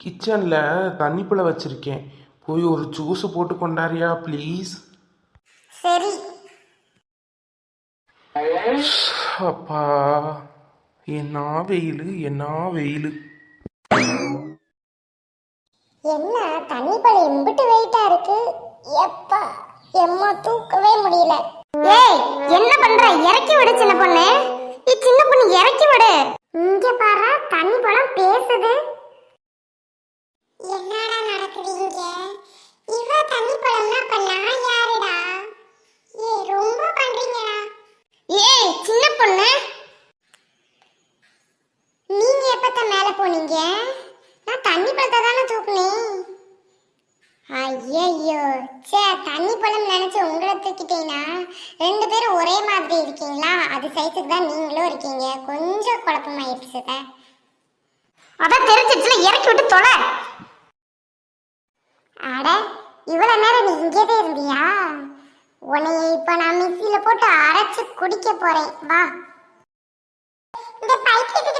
கிச்சனில் தண்ணிப்புல வச்சிருக்கேன். போய் ஒரு ஜூஸ் போட்டு கொண்டாரியா ப்ளீஸ். சரி. அப்பா என்ன வெயில் என்ன வெயில். என்ன தண்ணி பழம் எம்பிட்டு வெயிட்டா இருக்கு? எப்பா எம்மா தூக்கவே முடியல. ஏய் என்ன பண்ற? இறக்கி விடு சின்ன பொண்ணு. இ சின்ன பொண்ணு இறக்கி விடு. இங்க பாரு தண்ணி பழம் பேசுது. ஏய் சின்ன பொண்ணு. நீங்க எப்பத்த மேல போனீங்க? நான் தண்ணி பழத்தை தானே தூக்குனேன் ஐயையோ சே தண்ணி பழம் நினைச்சு உங்களை தூக்கிட்டேனா? ரெண்டு பேரும் ஒரே மாதிரி இருக்கீங்களா? அது சைஸுக்கு தான் நீங்களும் இருக்கீங்க. கொஞ்சம் குழப்பமாயிருச்சு அதான் தெரிஞ்சிச்சுல இறக்கி விட்டு தொலை. அட இவ்வளவு நேரம் நீ இங்கேதான் இருந்தியா? உன்னைய இப்ப நான் மிக்சியில போட்டு ஏதாச்சும் குடிக்க போறேன். வா. இந்த பைத்தியத்துக்கு